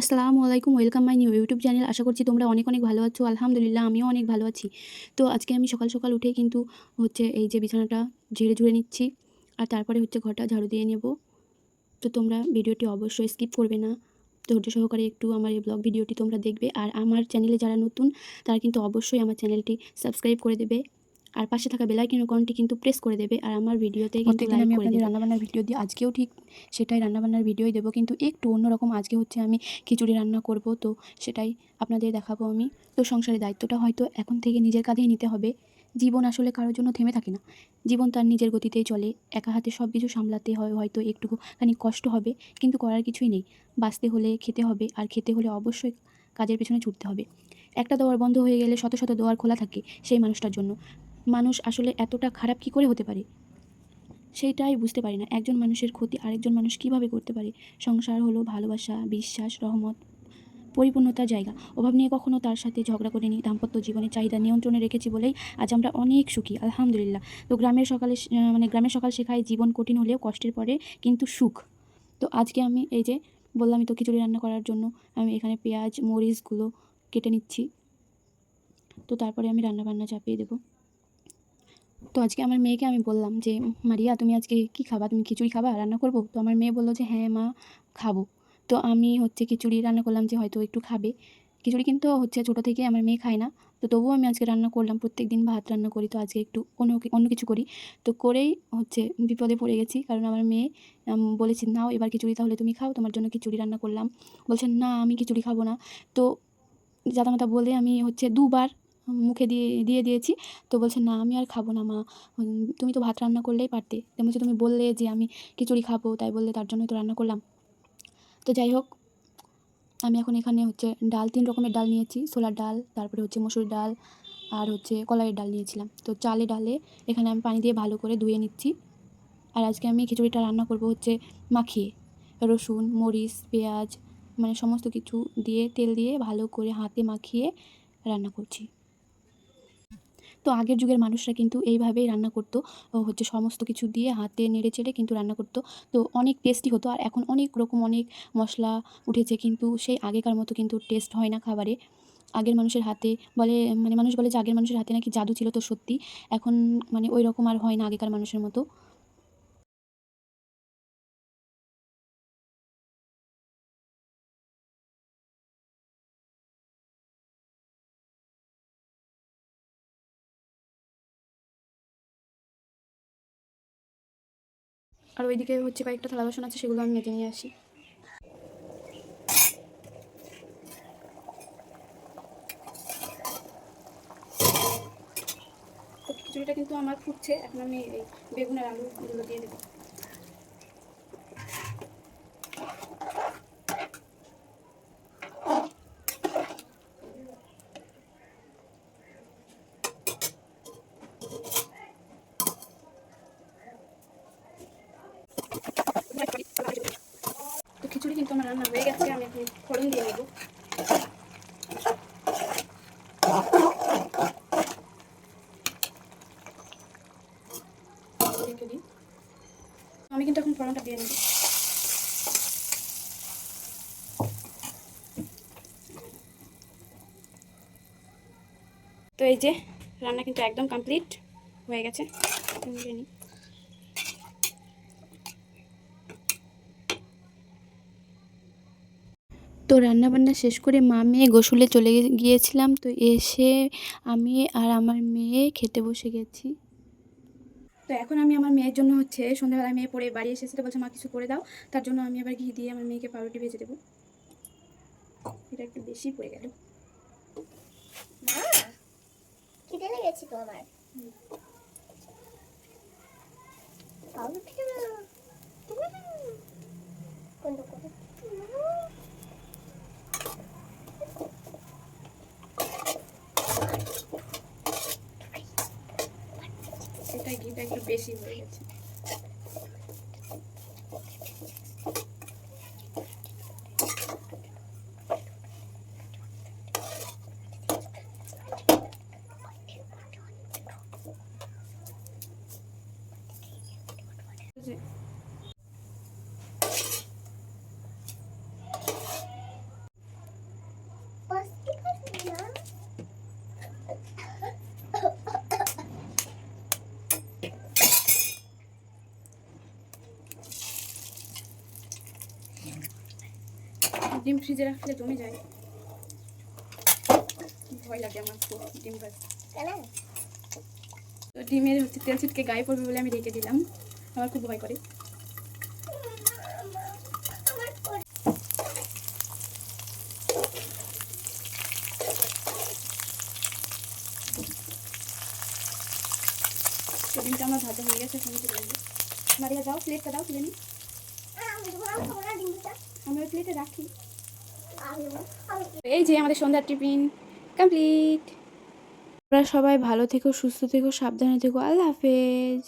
আসসালামু আলাইকুম welcome my new YouTube channel আশা করছি তোমরা অনেক অনেক ভালো আছো। আলহামদুলিল্লাহ, আমিও অনেক ভালো আছি। তো আজকে আমি সকাল সকাল উঠে কিন্তু হচ্ছে এই যে বিছানাটা ঝেড়ে ঝুড়ে নিচ্ছি। আর তারপরে হচ্ছে ঘরটা ঝাড়ু দিয়ে নেব। তো তোমরা ভিডিওটি অবশ্যই স্কিপ করবে না। ধৈর্য সহকারে একটু আমার এই ব্লগ ভিডিওটি তোমরা দেখবে। আর আমার চ্যানেলে যারা নতুন, তারা কিন্তু অবশ্যই আমার চ্যানেলটি সাবস্ক্রাইব করে দেবে। আর পাশে থাকা বেলাইকিন আইকনটি কিন্তু প্রেস করে দেবে আর আমার ভিডিওতে কিন্তু লাইক আমি আপনাদের রান্নাবান্নার ভিডিও দিই আজকেও ঠিক সেটাই রান্নাবান্নার ভিডিওই দেবো কিন্তু একটু অন্যরকম আজকে হচ্ছে আমি খিচুড়ি রান্না করব তো সেটাই আপনাদের দেখাবো আমি। তো সংসারের দায়িত্বটা হয়তো এখন থেকে নিজের কাঁধেই নিতে হবে। জীবন আসলে কারোর জন্য থেমে থাকে না। জীবন তার নিজের গতিতেই চলে। একা হাতে সব কিছু সামলাতে হয় হয়তো একটু খানি কষ্ট হবে কিন্তু করার কিছুই নেই। বাঁচতে হলে খেতে হবে আর খেতে হলে অবশ্যই কাজের পেছনে ছুটতে হবে। একটা দোয়ার বন্ধ হয়ে গেলে শত শত দোয়ার খোলা থাকে সেই মানুষটার জন্য। মানুষ আসলে এতটা খারাপ কী করে হতে পারে? সেইটাই বুঝতে পারি না। একজন মানুষের ক্ষতি আরেকজন মানুষ কীভাবে করতে পারে? সংসার হলো ভালোবাসা, বিশ্বাস, রহমত, পরিপূর্ণতার জায়গা। অভাব নিয়ে কখনো তার সাথে ঝগড়া করে করিনি, দাম্পত্য জীবনের চাহিদা নিয়ন্ত্রণে রেখেছি বলেই আজ আমরা অনেক সুখী, আলহামদুলিল্লাহ। তো গ্রামের সকালে মানে গ্রামের সকাল শেখায় জীবন কঠিন হলেও কষ্টের পরে কিন্তু সুখ। তো আজকে আমি এই যে বললাম তো খিচুড়ি রান্না করার জন্য, আমি এখানে পেঁয়াজ, মরিচগুলো কেটে নিচ্ছি। তো তারপরে আমি রান্না বান্না চাপিয়ে দেবো। তো আজকে আমার মেয়েকে আমি বললাম যে, মারিয়া, তুমি আজকে কি খাবা? তুমি খিচুড়ি খাবা? রান্না করব? তো আমার মেয়ে বলল যে হ্যাঁ মা, খাব। তো আমি হচ্ছে খিচুড়ি রান্না করলাম যে, হয়তো একটু খাবে। খিচুড়ি কিন্তু হচ্ছে ছোটো থেকে আমার মেয়ে খায় না। তো তবুও আমি আজকে রান্না করলাম প্রত্যেক দিন ভাত রান্না করি। তো আজকে একটু অন্য অন্য কিছু করি। তো করেই হচ্ছে বিপদে পড়ে গেছি। কারণ আমার মেয়ে বলেছি, নাও এবার খিচুড়ি তাহলে তুমি খাও। তোমার জন্য খিচুড়ি রান্না করলাম। বলছেন না, আমি খিচুড়ি খাব না। তো জাতামাতা বলে আমি হচ্ছে দুবার মুখে দিয়ে দিয়ে দিয়েছি। তো বলছে, না, আমি আর খাব না, মা। তুমি তো ভাত রান্না করলেই পারতে। তেমন তুমি বললে যে আমি খিচুড়ি খাব, তাই বললে তার জন্যই তো রান্না করলাম। তো যাই হোক, আমি এখন এখানে হচ্ছে ডাল, তিন রকমের ডাল নিয়েছি। ছোলার ডাল, তারপরে হচ্ছে মসুর ডাল আর হচ্ছে কলাইয়ের ডাল নিয়েছিলাম। তো চালে ডালে এখানে আমি পানি দিয়ে ভালো করে ধুয়ে নিচ্ছি। আর আজকে আমি খিচুড়িটা রান্না করব হচ্ছে মাখিয়ে। রসুন, মরিচ, পেঁয়াজ মানে সমস্ত কিছু দিয়ে, তেল দিয়ে ভালো করে হাতে মাখিয়ে রান্না করছি। তো আগের যুগের মানুষরা কিন্তু এইভাবেই রান্না করতো। হচ্ছে সমস্ত কিছু দিয়ে হাতে নেড়ে চেড়ে কিন্তু রান্না করতো। তো অনেক টেস্টি হতো। আর এখন অনেক রকম অনেক মশলা উঠেছে কিন্তু সেই আগেকার মতো কিন্তু টেস্ট হয় না খাবারে। আগের মানুষের হাতে বলে মানে মানুষ বলে যে আগের মানুষের হাতে নাকি জাদু ছিল তো সত্যি। এখন মানে ওই রকম আর হয় না আগেকার মানুষের মতো। আর ওইদিকে হচ্ছে কয়েকটা থালা বাসন আছে, সেগুলো আমি মেজে নিয়ে আসি। খিচুড়িটা কিন্তু আমার ফুটছে, এখন আমি এই বেগুনের আলুগুলো দিয়ে দেবো। রান্না হয়ে গেছে আমি এখন ফোড়ন দিয়ে নেব আমি কিন্তু এখন ফোড়নটা দিয়ে নেব তো এই যে রান্না কিন্তু একদম কমপ্লিট হয়ে গেছে। নিই তো রান্না বান্না শেষ করে মা মেয়ে গোসলে চলে গিয়েছিলাম। তো এসে আমি আর আমার মেয়ে খেতে বসে গেছি। তো এখন আমি আমার মেয়ের জন্য হচ্ছে সন্ধ্যাবেলা মেয়ে পড়ে বাড়ি এসেছে তো বলছে মা কিছু করে দাও। তার জন্য আমি আবার ঘি দিয়ে আমার মেয়েকে পাউরুটি ভেজে দেবো। এটা একটু বেশি পড়ে গেল। মা খিদে লেগেছে তো আমার পাউরুটি মাথায় ঘিটা একটু বেশি হয়ে গেছে Thank you. ডিম ফ্রিজে রাখলে জমে যায়। ভয় লাগে আমার খুব ডিম ভাজ তো ডিমের হচ্ছে তেল ছিটকে গায়ে পড়বে বলে আমি রেখে দিলাম। আমার খুব ভয় করে। আমার ডিমটা আমার ভাজা হয়ে গেছে মারিয়া যাও প্লেটটা দাও তুলে নি আমি তোমার খাব না ডিমটা আমি ওই প্লেটে রাখি। এই যে আমাদের সন্ধ্যার টিফিন কমপ্লিট। তোমরা সবাই ভালো থেকো, সুস্থ থেকো, সাবধানে থেকো। আল্লাহ হাফেজ।